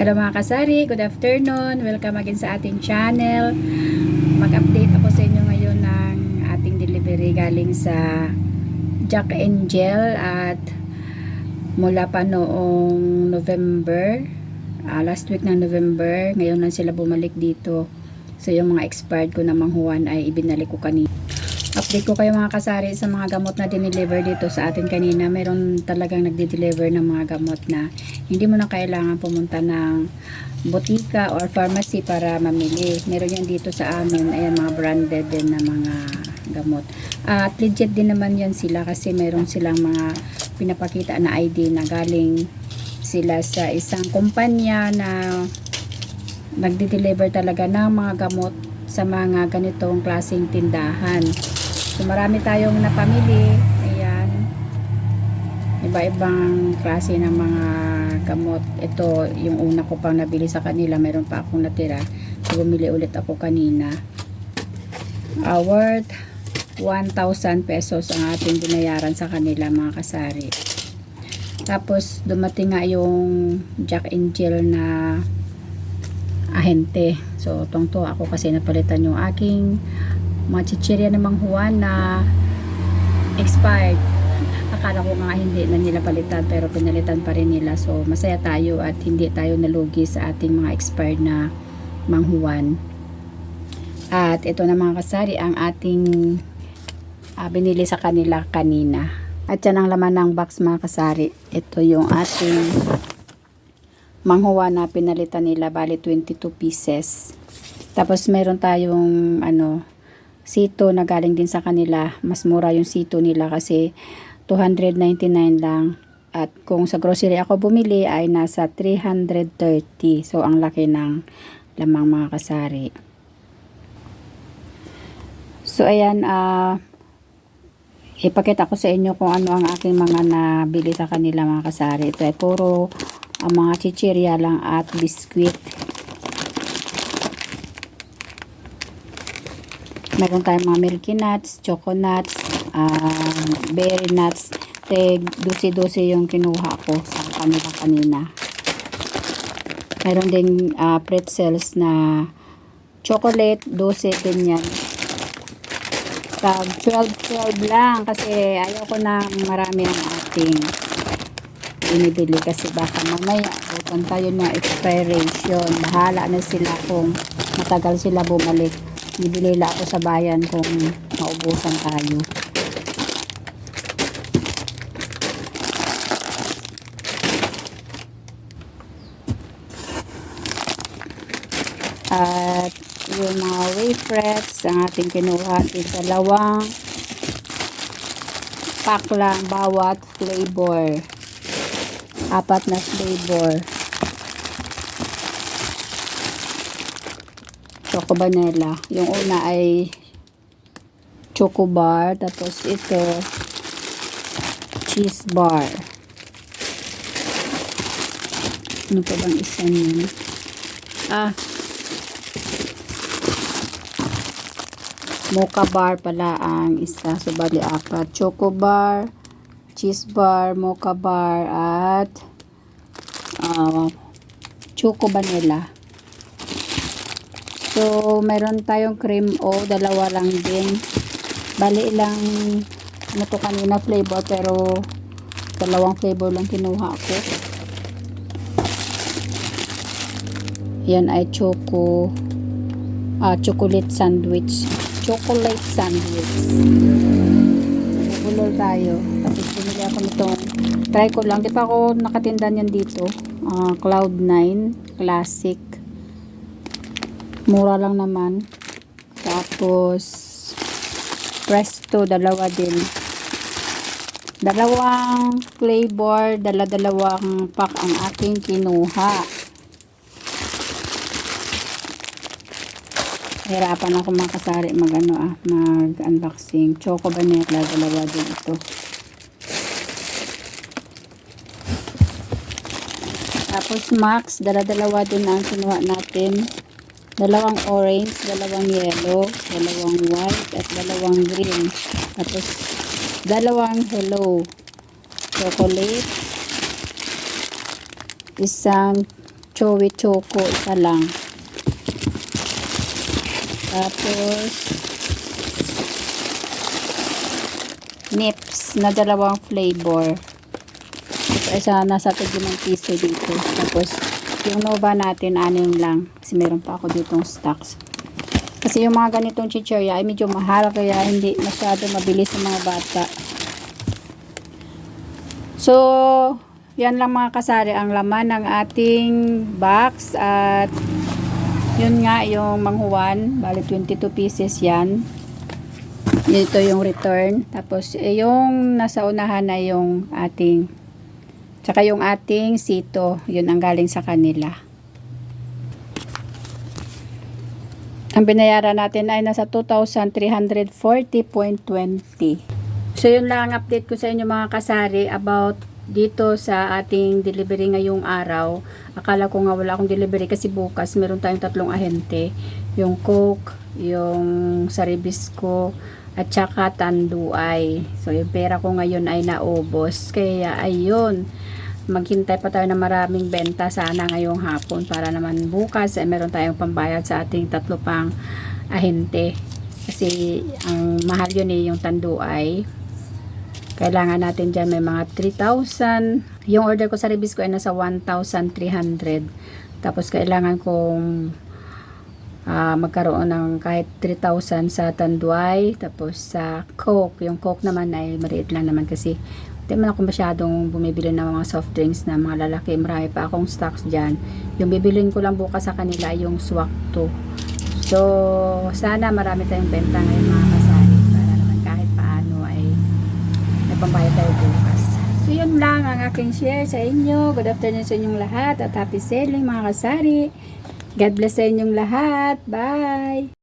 Hello mga kasari, good afternoon. Welcome again sa ating channel. Mag-update ako sa inyo ngayon ng ating delivery galing sa Jack Angel at mula pa noong November, ah, last week ng November, ngayon lang sila bumalik dito. So yung mga expired ko na manghuwan ay ibinalik ko kanina. Update ko kayo mga kasari sa mga gamot na dineliver dito sa atin kanina. Meron talagang nagde-deliver ng mga gamot na hindi mo na kailangan pumunta ng botika or pharmacy para mamili. Meron yan dito sa amin. Ayan, mga branded din na mga gamot. At legit din naman yan sila kasi meron silang mga pinapakita na ID na galing sila sa isang kumpanya na nagde-deliver talaga ng mga gamot sa mga ganitong klaseng tindahan. So marami tayong napamili. Ayan. Iba-ibang klase ng mga gamot. Ito, yung una ko pang nabili sa kanila. Meron pa akong natira. So bumili ulit ako kanina. Uh, worth 1,000 pesos ang ating binayaran sa kanila mga kasari. Tapos dumating nga yung Jack and Jill na ahente. So, tungto ako kasi napalitan yung aking mga chichirya ng manghuan na expired. Akala ko nga hindi na nila palitan pero pinalitan pa rin nila. So, masaya tayo at hindi tayo nalugi sa ating mga expired na manghuan. At ito na mga kasari ang ating ah, binili sa kanila kanina. At yan ang laman ng box mga kasari. Ito yung ating manghuwa na pinalitan nila bali 22 pieces tapos meron tayong ano sito na galing din sa kanila. Mas mura yung sito nila kasi 299 lang. At kung sa grocery ako bumili ay nasa 330 so ang laki ng lamang mga kasari. So ayan ah ipakita ko sa inyo kung ano ang aking mga nabili sa kanila mga kasari. Ito ay puro ang mga chichirya lang at biskwit. Meron tayong mga milky nuts, choco nuts, uh, berry nuts. Teg, dusi-dusi yung kinuha ko sa kanila kanina. Meron ding uh, pretzels na chocolate, 12 din yan. Tag 12-12 lang kasi ayaw ko na marami ang ating binibili kasi baka mamaya bukan tayo na expiration bahala na sila kung matagal sila bumalik bibili lang ako sa bayan kung maubusan tayo. At yung mga wafrets ang ating kinuha is dalawang pack lang bawat flavor. Apat na flavor choco vanilla. Yung una ay choco bar tapos ito cheese bar. Ano pa bang isa niyan? Ah. Mocha bar pala ang isa. So bali apat. Choco bar cheese bar, mocha bar, at uh, choco vanilla. Meron tayong cream o, dalawa lang din. Bali ilang, ano to kanina flavor, pero dalawang flavor lang kinuha ko. Yan ay choco, ah, chocolate sandwich. Chocolate sandwich bulol tayo. Tapos bumili ako nitong try ko lang. Di pa ako nakatinda niyan dito. Uh, Cloud9 Classic. Mura lang naman. Tapos Presto, dalawa din. Dalawang flavor, dala-dalawang pack ang aking kinuha. hirapan ako makasari mag ano ah, mag unboxing choco vanilla dalawa din ito tapos max dala dalawa din ang kinuha natin dalawang orange dalawang yellow dalawang white at dalawang green tapos dalawang hello chocolate isang Chewy Choco, isa lang. Tapos, Nips na dalawang flavor. Ito isa nasa tiglimang piso dito. Tapos, yung Nova natin, anim lang. Kasi meron pa ako ditong stocks. Kasi yung mga ganitong chichirya ay medyo mahal kaya hindi masyado mabilis sa mga bata. So, yan lang mga kasari ang laman ng ating box at yun nga yung manghuwan, bali 22 pieces yan. Ito yung return. Tapos eh, yung nasa unahan na yung ating tsaka yung ating sito, yun ang galing sa kanila. Ang binayaran natin ay nasa 2,340.20. So yun lang ang update ko sa inyo mga kasari about dito sa ating delivery ngayong araw. Akala ko nga wala akong delivery kasi bukas meron tayong tatlong ahente. Yung Coke, yung Saribisco, at saka Tanduay. So yung pera ko ngayon ay naubos. Kaya ayun, maghintay pa tayo ng maraming benta sana ngayong hapon para naman bukas ay meron tayong pambayad sa ating tatlo pang ahente. Kasi ang mahal yun eh, yung Tanduay. Kailangan natin dyan may mga 3,000. Yung order ko sa Ribisco ay nasa 1,300. Tapos kailangan kong ah, magkaroon ng kahit 3,000 sa Tanduay. Tapos sa Coke. Yung Coke naman ay maliit lang naman kasi hindi man ako masyadong bumibili ng mga soft drinks na mga lalaki. Marami pa akong stocks dyan. Yung bibilin ko lang bukas sa kanila yung swak to. So, sana marami tayong benta ngayon mga kasari. Para naman kahit paano ay may pambayad tayo bukas. So, yun lang ang aking share sa inyo. Good afternoon sa inyong lahat at happy selling mga kasari. God bless sa inyong lahat. Bye!